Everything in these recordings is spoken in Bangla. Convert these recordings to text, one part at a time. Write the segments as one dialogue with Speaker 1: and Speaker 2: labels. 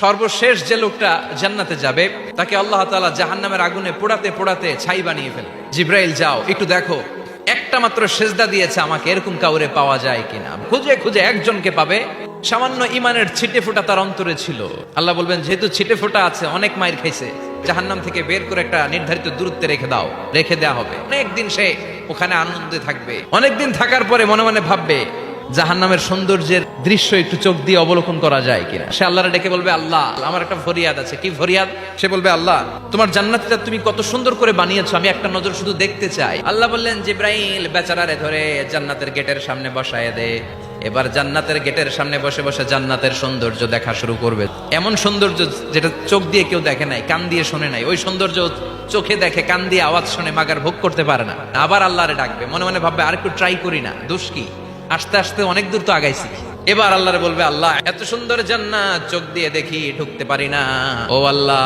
Speaker 1: সর্বশেষ যে লোকটা জান্নাতে যাবে, তাকে আল্লাহ তাআলা জাহান্নামের আগুনে পোড়াতে পোড়াতে ছাই বানিয়ে ফেলে। জিব্রাইল, যাও, একটু দেখো, একটা মাত্র সেজদা দিয়েছে আমাকে, এরকম কাউরে পাওয়া যায় কিনা? খুঁজে খুঁজে একজনকে পাবে। সামান্য ইমানের ছিটে ফোঁটা তার অন্তরে ছিল। আল্লাহ বলবেন, যেহেতু ছিটে ফোঁটা আছে, অনেক মায়ের খাইছে, জাহান্নাম থেকে বের করে একটা নির্ধারিত দূরত্বে রেখে দাও, রেখে দেওয়া হবে। অনেকদিন সে ওখানে আনন্দে থাকবে। অনেকদিন থাকার পরে মনে মনে ভাববে জাহান্নামের সৌন্দর্যের দৃশ্য একটু চোখ দিয়ে অবলোকন করা যায় কিনা? সে আল্লাহরে ডেকে বলবে, আল্লাহ, আমার একটা ফরিয়াদ আছে। কি ফরিয়াদ? সে বলবে, আল্লাহ, তোমার জান্নাতটা তুমি কত সুন্দর করে বানিয়েছো, আমি একটা নজর শুধু দেখতে চাই। আল্লাহ বললেন, জিব্রাইল, বেচারারে ধরে জান্নাতের গেটের সামনে বসায় দে। এবার জান্নাতের গেটের সামনে বসে বসে জান্নাতের সৌন্দর্য দেখা শুরু করবে। এমন সৌন্দর্য যেটা চোখ দিয়ে কেউ দেখে নাই, কান দিয়ে শোনে নাই, ওই সৌন্দর্য চোখে দেখে, কান দিয়ে আওয়াজ শুনে, মাগার ভোগ করতে পারে না। আবার আল্লাহরে ডাকবে, মনে মনে ভাববে, আর একটু ট্রাই করি না, দোষ কি? আস্তে আস্তে অনেক দূর তো আগাইছি। এবার আল্লাহরে বলবে, আল্লাহ, এত সুন্দর জান্নাত, চোখ দিয়ে দেখি ঢুকতে পারি না। ও আল্লাহ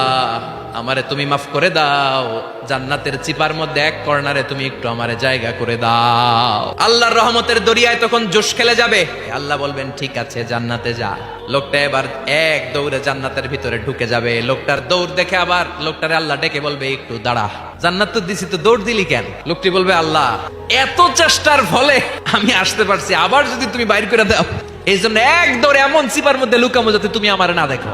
Speaker 1: আমারে তুমি মাফ করে দাও। জান্নাতের চিপার মধ্যে এক কর্নারে তুমি একটু আমারে জায়গা করে দাও। আল্লাহর রহমতের দরিয়ায় তখন জোশ খেলে যাবে। আল্লাহ বলবেন, ঠিক আছে, জান্নাতে যা। লোকটা এবার এক দৌড়ে জান্নাতের ভিতরে ঢুকে যাবে। লোকটার দৌড় দেখে আবার লোকটারে আল্লাহ ডেকে বলবে, একটু দাঁড়া। জান্নাত তো দিছি, তো দৌড় দিলি কেন? লোকটি বলবে, আল্লাহ, এত চেষ্টার ফলে আমি আসতে পারছি। আবার যদি তুমি বাইর করে দাও এই জন্য এক দৌড়ে এমন চিপার মধ্যে লুকামো যাতে তুমি আমার না দেখো।